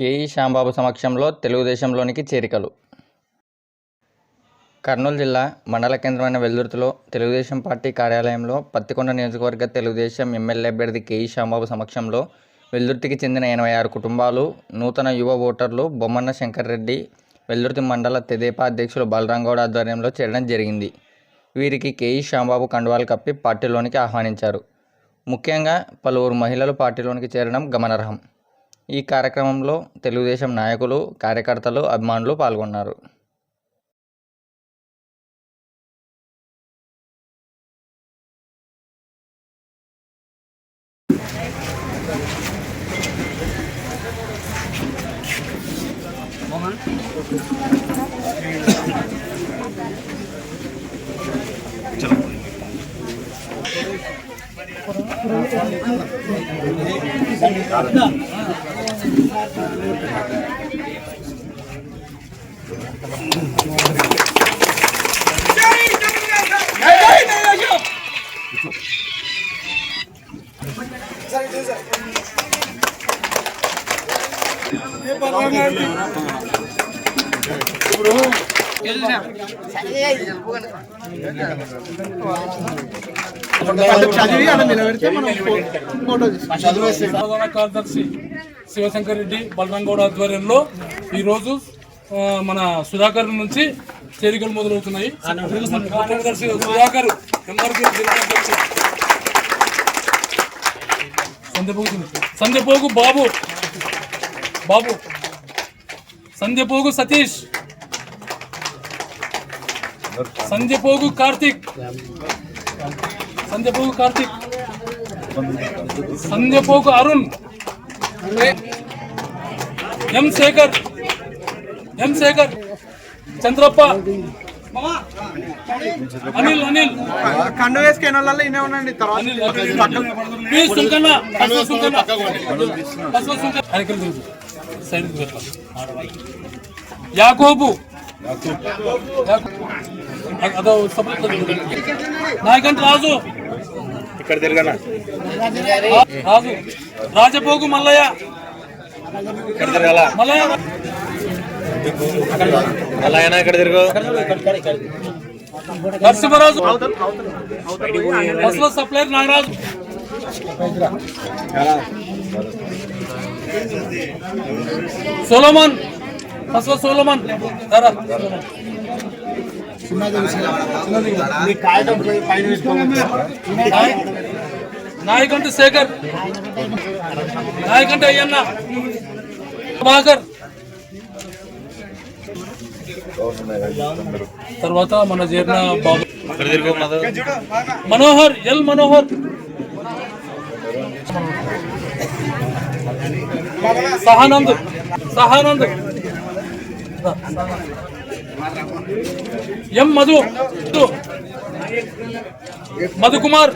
K E Shyam Babu సమక్షంలో తెలుగుదేశంలోనికి చేరికలు. కర్నూలు జిల్లా మండల కేంద్రమైన వెల్దుర్తిలో తెలుగుదేశం పార్టీ కార్యాలయంలో పత్తికొండ నియోజకవర్గ తెలుగుదేశం ఎమ్మెల్యే అభ్యర్థి కేఈ శ్యాంబాబు సమక్షంలో వెల్దుర్తికి చెందిన ఎనభై ఆరు కుటుంబాలు నూతన యువ ఓటర్లు బొమ్మన్న శంకర్రెడ్డి వెల్దుర్తి మండల తెదేపా అధ్యక్షులు బలరాం గౌడ్ ఆధ్వర్యంలో చేరడం జరిగింది. వీరికి కేఈ శ్యాంబాబు కండువాలు కప్పి పార్టీలోనికి ఆహ్వానించారు. ముఖ్యంగా పలువురు మహిళలు పార్టీలోనికి చేరడం గమనార్హం. ఈ కార్యక్రమంలో తెలుగుదేశం నాయకులు కార్యకర్తలు అభిమానులు పాల్గొన్నారు. చదివి అలా నిలబెడితే మనం ఫోటో కార్యదర్శి శివశంకర్ రెడ్డి బలరాం ఆధ్వర్యంలో ఈరోజు మన సుధాకర్ నుంచి చేరికలు మొదలవుతున్నాయి. సుధాకర్ సంధ్యపోగు సంధ్యపోగు బాబు. బాబు. సంధ్యపోగు సతీష్. సంధ్యపోగు కార్తిక్. సంధ్యపోగు కార్తిక్. సంధ్యపోగు అరుణ్. ఎం శేఖర్? ఎం శేఖర్? చంద్రప్ప? అనిల్ అనిల్. కండు వేసుకునే వాళ్ళ ఇనే ఉండండి. తర్వాత అనిల్ పి సుంకన్న బసవ సుంకన్న. సైడ్ యాకోబు. యాకో- అదో నాయకంటి రాజు. ఇక్కడ తిరగనా? రాజు. రాజపోగు మల్లయ్య. అలా అయినా ఇక్కడ తిరుగు నరసింహరాజు బస్సులో సప్లైర్ నాగరాజు సోలోమన్ బస్సులో సోలోమన్ రా. నాయ- నాయకంటి శేఖర్ నాయకంటి అయ్యన్న ప్రభాకర్. తర్వాత మన చేరిన బాబు. మనోహర్ ఎల్ మనోహర్. సహానంద్ సహానంద్. ఎం మధు మధు. మధుకుమార్.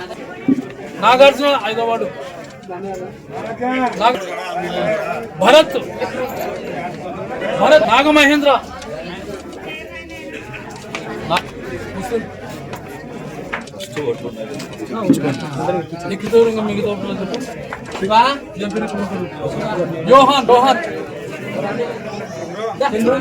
నాగార్జున హైదరాబాదు. భరత్. భరత్ నాగమహేంద్ర. నా- దూరంగా మిగతా యోహాన్ రోహన్. చంద్రు.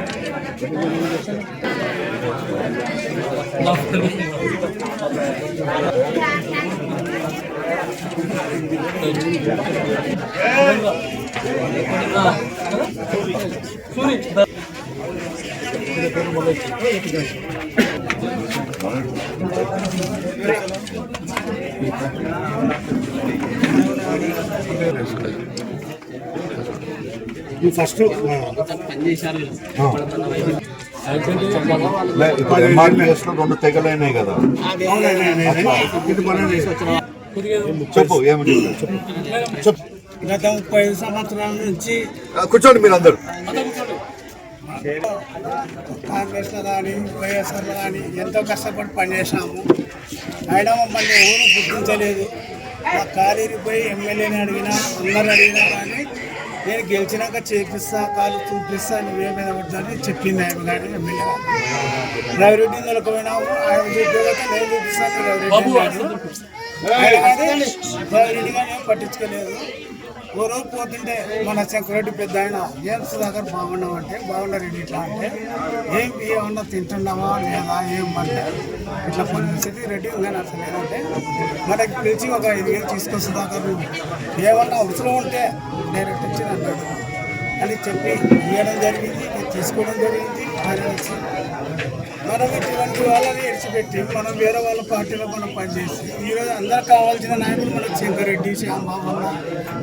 లే, ఇప్పుడు ఎంఆర్పిఎస్లో రెండు తెగలైనాయి కదా. చెప్పు ఏమిటి చెప్పు. గత ముప్పై ఐదు సంవత్సరాల నుంచి కూర్చోండి మీరు అందరు కాంగ్రెస్లో కానీ వైఎస్ఆర్లో కానీ ఎంతో కష్టపడి పనిచేసాము అయినా మమ్మల్ని ఎవరు గుర్తించలేదు. మా కాలేజీకి ఎమ్మెల్యేని అడిగినా అందరు అడిగినా కానీ నేను గెలిచినాక చేపిస్తా కాలు చూపిస్తా నువ్వే మీద పడుతుంది చెప్పింది ఆయన కానీ ఎమ్మెల్యే రవిరెడ్డి నిలకపోయినాము ఆయన నేను చూపిస్తాను రవిరెడ్డి పట్టించుకోలేదు. ఓ రోజు పోతుంటే మన సెక్యూరిటీ పెద్ద ఆయన ఏం సుధాకర్ బాగున్నావు అంటే బాగున్నారు ఇట్లా అంటే? ఏం ఏమన్నా తింటున్నావా? లేదా? ఏం అంటే? ఇట్లా పరిస్థితి రెడీ ఉందని అసలు ఏంటంటే మనకి పిలిచి ఒక ఐదు వేలు తీసుకో సుధాకర్ ఏమన్నా అవసరం ఉంటే డైరెక్ట్ అన్నాడు అని చెప్పి ఇవ్వడం జరిగింది తీసుకోవడం జరిగింది ఆయన వచ్చి మనం ఇటువంటి వాళ్ళని విడిచిపెట్టి మనం వేరే వాళ్ళ పార్టీలో మనం పనిచేసి ఈరోజు అందరికి కావాల్సిన నాయకులు మనకు శంకరెడ్డి శ్యాంబాబన్న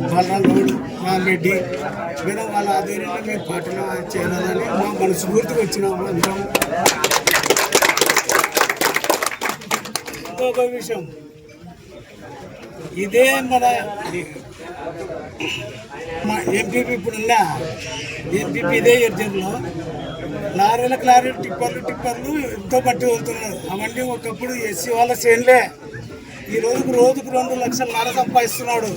బలరాం గౌడ్ రామరెడ్డి మేము వాళ్ళ ఆధ్వర్యంలో మేము పార్టీలో చేరాలని మా మనస్ఫూర్తికి వచ్చినాము అందరం. ఇంకొక విషయం. ఇదే మన మా ఎంపీపీ ఇప్పుడున్న ఎంపీపీ ఇదే ఎర్జన్లో లారీలకు లారీలు టిప్పర్లు టిప్పర్లు ఎంతో పట్టి వెళ్తున్నారు. అవన్నీ ఒకప్పుడు ఎస్సీ వాళ్ళ చేనులే. ఈ రోజుకు రోజుకు రెండు లక్షల నర సంపాదిస్తున్నాడు.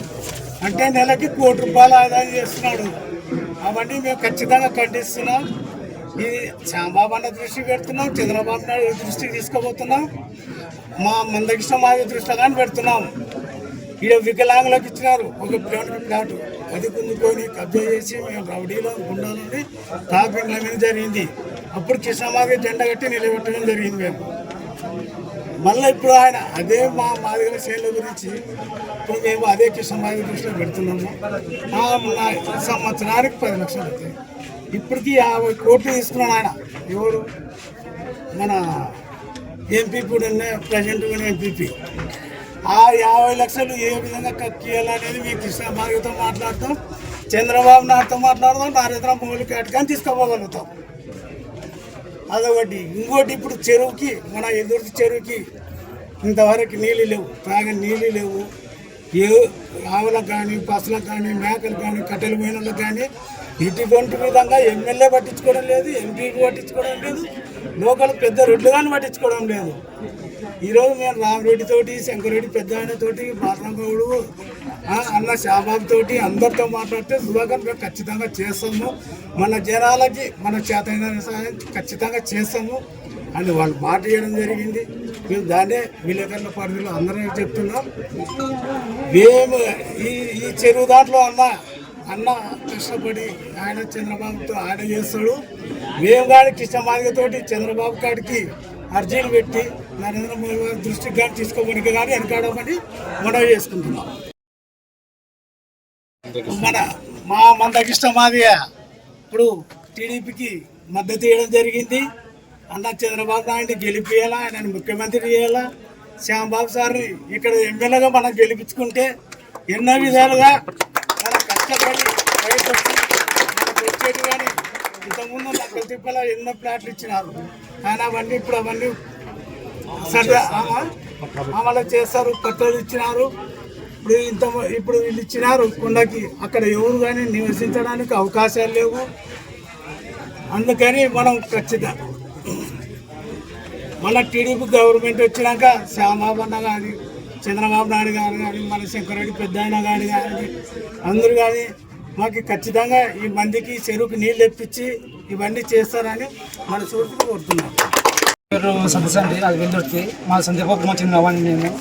అంటే నెలకి కోటి రూపాయలు ఆదాయం చేస్తున్నాడు. అవన్నీ మేము ఖచ్చితంగా ఖండిస్తున్నాం. ఈ శ్యాంబాబు అన్న దృష్టికి పెడుతున్నాం చంద్రబాబు నాయుడు దృష్టికి తీసుకుపోతున్నాం. మా మందకృష్ణ మాది దృష్టిగా కానీ పెడుతున్నాం. ఈడ వికలాంగులకు ఇచ్చినారు. ఒక ప్లాట్ ప్లాట్ అది కుందుకొని కబ్జా చేసి మేము రౌడీలో గుండాలని టాపింగ్ల మీద జరిగింది. అప్పుడు కృష్ణమాదిగ జెండా కట్టి నిలబెట్టడం జరిగింది మేము. మళ్ళీ ఇప్పుడు ఆయన అదే మా మాదిగల శైలి గురించి ఇప్పుడు మేము అదే కిషామాగ దృష్టిలో పెడుతున్నాము. సంవత్సరానికి పది లక్షలు అవుతాయి ఇప్పటికి యాభై కోట్లు తీసుకున్నాడు ఆయన. ఎవరు? మన ఎంపీ కూడా ప్రజెంట్ కూడా ఎంపీపీ ఆ యాభై లక్షలు ఏ విధంగా కక్కియాలనేది మీ కృష్ణ మాదిగతో మాట్లాడతాం. చంద్రబాబు నాయుడుతో మాట్లాడదాం నరేంద్ర మోడీ కానీ తీసుకోపోగలుగుతాం. అదొకటి. ఇంకోటి ఇప్పుడు చెరువుకి మన ఎదురు చెరువుకి ఇంతవరకు నీళ్ళు లేవు. తాగని నీళ్ళు లేవు. ఏ ఆవులకు కానీ పసులకు కానీ మేకలు కానీ కట్టెలు పోయినలకు కానీ ఇటువంటి విధంగా ఎమ్మెల్యే పట్టించుకోవడం లేదు ఎంపీకి పట్టించుకోవడం లేదు లోకల్ పెద్ద రెడ్లు కానీ పట్టించుకోవడం లేదు. ఈరోజు మేము రామరెడ్డి తోటి శంకరెడ్డి పెద్ద ఆయనతోటి అన్న షాబాబు తోటి అందరితో మాట్లాడితే సుధాకర్ మేము ఖచ్చితంగా చేస్తాము. మన జనాలకి మన చేతైన సహాయం ఖచ్చితంగా చేస్తాము. అని వాళ్ళు మాట చేయడం జరిగింది. మేము దాన్నే విలేకరుల పరిధిలో అందరం చెప్తున్నాం. మేము ఈ ఈ చెరువు దాంట్లో అన్న అన్న కష్టపడి ఆయన చంద్రబాబుతో ఆయన చేస్తాడు. మేము కానీ కృష్ణమాదిగతోటి చంద్రబాబు కాడికి అర్జీలు పెట్టి నరేంద్ర మోడీ గారి దృష్టికి కానీ తీసుకోవడానికి కానీ వెనకాడమని మనవి చేసుకుంటున్నాం. మన మా మందకిష్ట మాదిగా ఇప్పుడు టీడీపీకి మద్దతు ఇవ్వడం జరిగింది. అన్న చంద్రబాబు నాయుడు గెలిపియాలా ఆయన ముఖ్యమంత్రి చేయాలా శ్యాంబాబు సార్ని ఇక్కడ ఎమ్మెల్యేగా మనం గెలిపించుకుంటే ఎన్నో విధాలుగా మనం కష్టపడి బయట వచ్చేది కానీ ఇంతకుముందు నక్కల తిప్పల ఎన్నో ప్లాట్లు ఇచ్చినారు. ఆయన అవన్నీ ఇప్పుడు అవన్నీ సరే అమలు చేస్తారు పట్టలు ఇచ్చినారు. ఇప్పుడు ఇంత ఇప్పుడు వీళ్ళు ఇచ్చినారు కొండకి. అక్కడ ఎవరు కానీ నివసించడానికి అవకాశాలు లేవు. అందుకని మనం ఖచ్చితంగా మన టీడీపీ గవర్నమెంట్ వచ్చినాక శ్యామాబన్న కానీ చంద్రబాబు నాయుడు గారు కానీ మన శంకరెడ్డి పెద్ద ఆయన గారు కానీ అందరూ కానీ మాకు ఖచ్చితంగా ఈ మందికి చెరువుకి నీళ్ళు తెప్పించి ఇవన్నీ చేస్తారని మన చూడు కోరుతున్నాం పేరు అండి అది వెల్లుర్తి మా సందీపకు మా చెందిన నేను.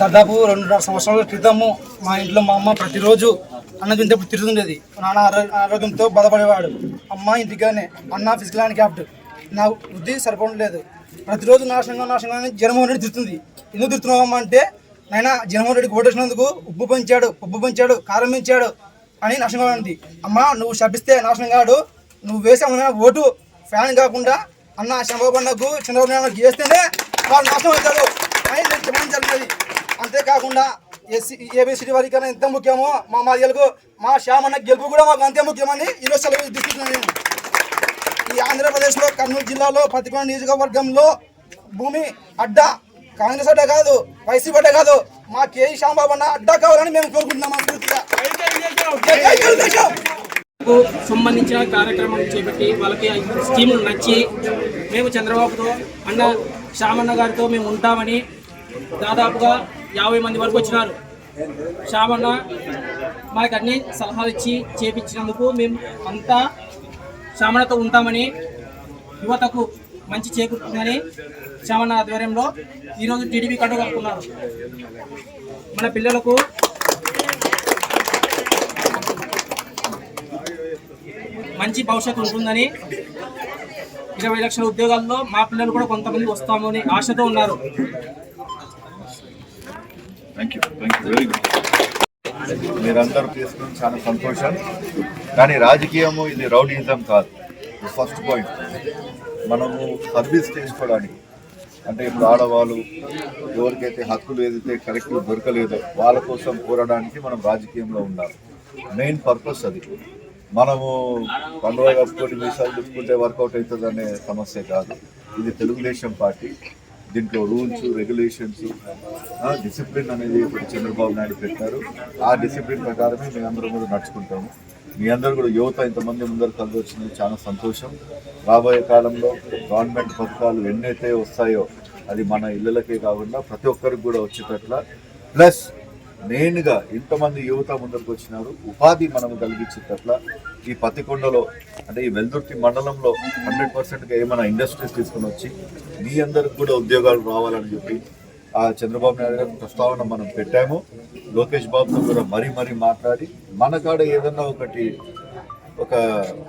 దాదాపు రెండు సంవత్సరాల క్రితము మా ఇంట్లో మా అమ్మ ప్రతిరోజు అన్న తింటప్పుడు తిరుగుతుండేది. నాన్న ఆరోగ్యంతో బాధపడేవాడు. అమ్మ ఇంటిగానే అన్న ఫిజికల్ హ్యాండ్ క్యాప్ట్ నా వృద్ధి సరిపోవట్లేదు. ప్రతిరోజు నాశనంగా నాశనంగా జగన్మోహన్ రెడ్డి తిరుగుతుంది. ఎందుకు తిరుగుతున్నావు అంటే నాయన జగన్మోహన్ రెడ్డికి ఓటేసినందుకు ఉప్పు పెంచాడు ఉప్పు పెంచాడు కారం పెంచాడు అని నాశనం ఉంది అమ్మ నువ్వు శపిస్తే నాశనం కాడు. నువ్వు వేసే ఓటు ఫ్యాన్ కాకుండా అన్న చంద్రబాబు అన్నకు చంద్రబాబు నాయుడు చేస్తేనే వాళ్ళు నాశనం అవుతారు అని నేను చెప్పడం జరిగినది అంతేకాకుండా ఎస్సీ ఏబిసిటీ వారికి కన్నా ఎంత ముఖ్యమో మా మా గెలుపు మా శ్యామన్న గెలుపు కూడా మాకు అంతే ముఖ్యమని ఈరోజు సెలవు తీసుకుంటున్నాను నేను. ఈ ఆంధ్రప్రదేశ్లో కర్నూలు జిల్లాలో పతికొండ నియోజకవర్గంలో భూమి అడ్డా కాంగ్రెస్ అడ్డా కాదు వైసీపీ అడ్డా కాదు మా కేఈ శ్యాంబాబు అన్న అడ్డా కావాలని మేము కోరుకుంటున్నాం సంబంధించిన కార్యక్రమం చేపట్టి వాళ్ళకి స్కీములు నచ్చి మేము చంద్రబాబుతో అన్న శ్యామన్న గారితో మేము ఉంటామని దాదాపుగా యాభై మంది వరకు వచ్చినారు. శ్యామన్న మాకు అన్ని సలహాలు ఇచ్చి చేపించినందుకు మేము అంతా శ్యామన్నతో ఉంటామని యువతకు మంచి చేకూరుతుందని శ్యామన్న ఆధ్వర్యంలో ఈరోజు టీడీపీ కట్టు కట్టుకున్నారు మన పిల్లలకు మంచి భవిష్యత్తు ఉంటుందని ఇరవై లక్షల ఉద్యోగాల్లో మా పిల్లలు కూడా కొంతమంది వస్తామని ఆశతో ఉన్నారు. థ్యాంక్ యూ థ్యాంక్ యూ మీరందరూ తీసుకుని చాలా సంతోషం. కానీ రాజకీయము ఇది రౌడీజం కాదు. First point. మనము సర్వీస్ చేసుకోవడానికి అంటే ఇప్పుడు ఆడవాళ్ళు ఎవరికైతే హక్కులు ఏదైతే కరెక్ట్గా దొరకలేదో వాళ్ళ కోసం కోరడానికి మనం రాజకీయంలో ఉండాలి. మెయిన్ పర్పస్ అది. మనము పండుగ కప్పుకొని మీసాలు తిప్పుకుంటే వర్కౌట్ అవుతుందనే సమస్య కాదు. ఇది తెలుగుదేశం పార్టీ. దీంట్లో రూల్స్ రెగ్యులేషన్స్ డిసిప్లిన్ అనేది ఇప్పుడు చంద్రబాబు నాయుడు పెట్టారు. ఆ డిసిప్లిన్ ప్రకారమే మేము అందరం కూడా నడుచుకుంటాము. మీ అందరూ కూడా యువత ఇంతమంది ముందరు కలిసి వచ్చింది చాలా సంతోషం. రాబోయే కాలంలో గవర్నమెంట్ పథకాలు ఎన్నైతే వస్తాయో అది మన ఇళ్ళకే కాకుండా ప్రతి ఒక్కరికి కూడా వచ్చేటట్ల. ప్లస్ మెయిన్గా ఇంతమంది యువత ముందరకు వచ్చినారు ఉపాధి మనం కలిగించేటట్ల. ఈ పత్తికొండలో అంటే ఈ వెల్దుర్తి మండలంలో హండ్రెడ్ పర్సెంట్గా ఏమైనా ఇండస్ట్రీస్ తీసుకుని వచ్చి మీ అందరికి కూడా ఉద్యోగాలు రావాలని చెప్పి ఆ చంద్రబాబు నాయుడు గారి ప్రస్తావన మనం పెట్టాము. లోకేష్ బాబుతో కూడా మరీ మరీ మాట్లాడి మన కాడ ఏదన్నా ఒకటి ఒక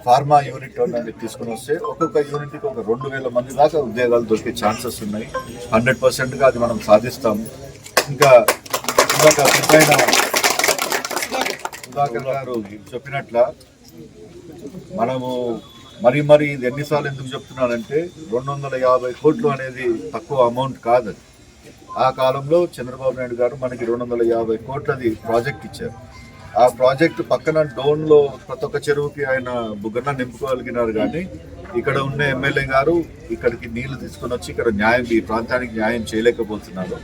ఫార్మా యూనిట్ అనేది తీసుకుని వస్తే ఒక్కొక్క యూనిట్కి ఒక రెండు వేల మంది దాకా ఉద్యోగాలు దొరికే ఛాన్సెస్ ఉన్నాయి. హండ్రెడ్ పర్సెంట్గా అది మనం సాధిస్తాము. ఇంకా ఇందాక పెద్దయిన సుధాకర్ గారు చెప్పినట్ల మనము మరి మరి ఇది ఎన్నిసార్లు ఎందుకు చెప్తున్నానంటే రెండు వందల యాభై కోట్లు అనేది తక్కువ అమౌంట్ కాదు అది. ఆ కాలంలో చంద్రబాబు నాయుడు గారు మనకి రెండు వందల యాభై కోట్లది ప్రాజెక్ట్ ఇచ్చారు. ఆ ప్రాజెక్ట్ పక్కన డోన్లో ప్రతి ఒక్క చెరువుకి ఆయన బుగ్గన నింపుకోగలిగినారు కానీ ఇక్కడ ఉన్న ఎమ్మెల్యే గారు ఇక్కడికి నీళ్ళు తీసుకొని వచ్చి ఇక్కడ న్యాయం ఈ ప్రాంతానికి న్యాయం చేయలేకపోతున్నారు.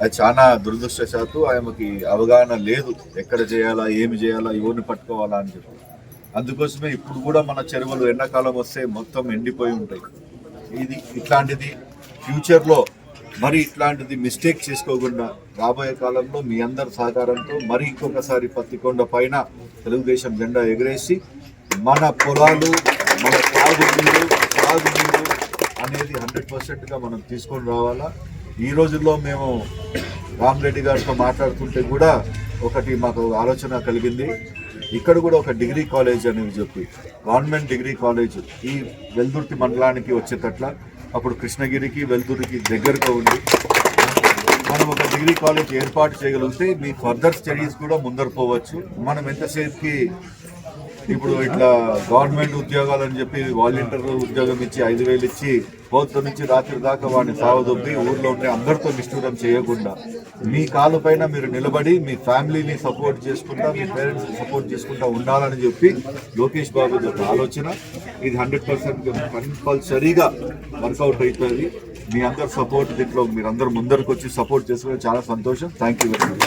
అది చాలా దురదృష్టశాత్తు ఆయనకి అవగాహన లేదు. ఎక్కడ చేయాలా ఏమి చేయాలా ఎవరిని పట్టుకోవాలా అని చెప్పి. అందుకోసమే ఇప్పుడు కూడా మన చెరువులు ఎండాకాలం వస్తే మొత్తం ఎండిపోయి ఉంటాయి. ఇది ఇట్లాంటిది. ఫ్యూచర్లో మరి ఇట్లాంటిది మిస్టేక్ చేసుకోకుండా రాబోయే కాలంలో మీ అందరి సహకారంతో మరి ఇంకొకసారి పత్తికొండ పైన తెలుగుదేశం జెండా ఎగరేసి మన పొలాలు మన తాగునీరు తాగునీరు అనేది హండ్రెడ్ పర్సెంట్గా మనం తీసుకొని రావాలా? ఈ రోజుల్లో మేము రామరెడ్డి గారితో మాట్లాడుతుంటే కూడా ఒకటి మాకు ఆలోచన కలిగింది. ఇక్కడ కూడా ఒక డిగ్రీ కాలేజ్ అనేది చెప్పి గవర్నమెంట్ డిగ్రీ కాలేజ్ ఈ వెల్దుర్తి మండలానికి వచ్చేటట్ల అప్పుడు కృష్ణగిరికి వెల్దుర్తికి దగ్గరగా ఉండి మనం ఒక డిగ్రీ కాలేజ్ ఏర్పాటు చేయగలిగితే మీ ఫర్దర్ స్టడీస్ కూడా ముందర పోవచ్చు. మనం ఎంతసేపుకి ఇప్పుడు ఇట్లా గవర్నమెంట్ ఉద్యోగాలు అని చెప్పి వాలంటీర్ ఉద్యోగం ఇచ్చి ఐదు వేలు ఇచ్చి పొద్దు నుంచి రాత్రి దాకా వాడిని సావదొబ్బి ఊర్లో ఉండే అందరితో నిష్ఠూరం చేయకుండా మీ కాలు పైన మీరు నిలబడి మీ ఫ్యామిలీని సపోర్ట్ చేసుకుంటా మీ పేరెంట్స్ సపోర్ట్ చేసుకుంటా ఉండాలని చెప్పి లోకేష్ బాబు యొక్క ఆలోచన. ఇది హండ్రెడ్ పర్సెంట్ కంపల్సరీగా వర్కౌట్ అవుతుంది. మీ అందరు సపోర్ట్ దీంట్లో మీరు అందరు ముందరకు వచ్చి సపోర్ట్ చేసుకుని చాలా సంతోషం. థ్యాంక్ యూ వెరీ మచ్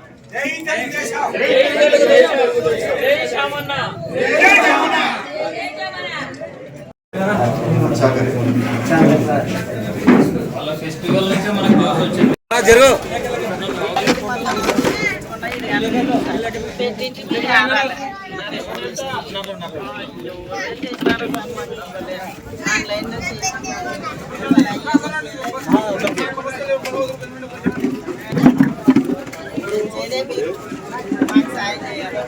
జై తెలుగుదేశం. జై తెలుగుదేశం. జై శ్యామన్న జై శ్యామన్న వాళ్ళ ఫెస్టివల్ నుంచే మనకు బాగా వచ్చింది జరుగు ఆన్లైన్ మీరు మాకు సాయం చేయాలి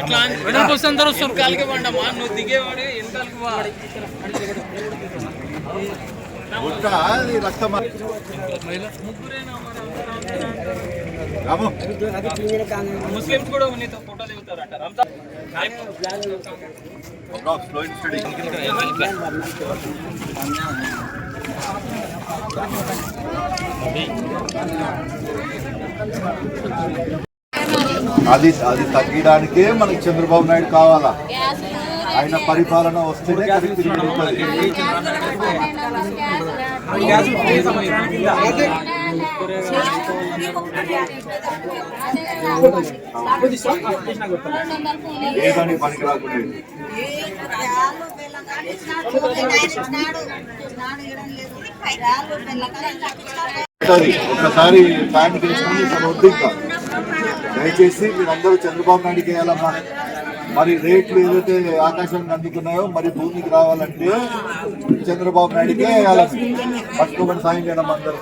ఇట్లా వెనక్కి వస్తే అందరూ వస్తారు కాలికి పండమ్మా నువ్వు దిగేవాడు వెనకాలకి ముగ్గురేనా? ముస్లిమ్స్ కూడా నీతో దిగుతారంట. రంజాన్ అది అది తగ్గడానికే మనకి చంద్రబాబు నాయుడు కావాలా? ఆయన పరిపాలన వస్తేనే ఉంటుంది. ఏదని పనికి రాకుండా ఉంటది. ఒక్కసారి ఫ్యాన్ చేసుకుని దయచేసి మీరందరూ చంద్రబాబు నాయుడుకి వేయాలమ్మా. మరి రేట్లు ఏదైతే ఆకాశానికి అందుకున్నాయో మరి భూమికి రావాలంటే చంద్రబాబు నాయుడికే పట్టుకోమని సాయం చేయడం అందరూ.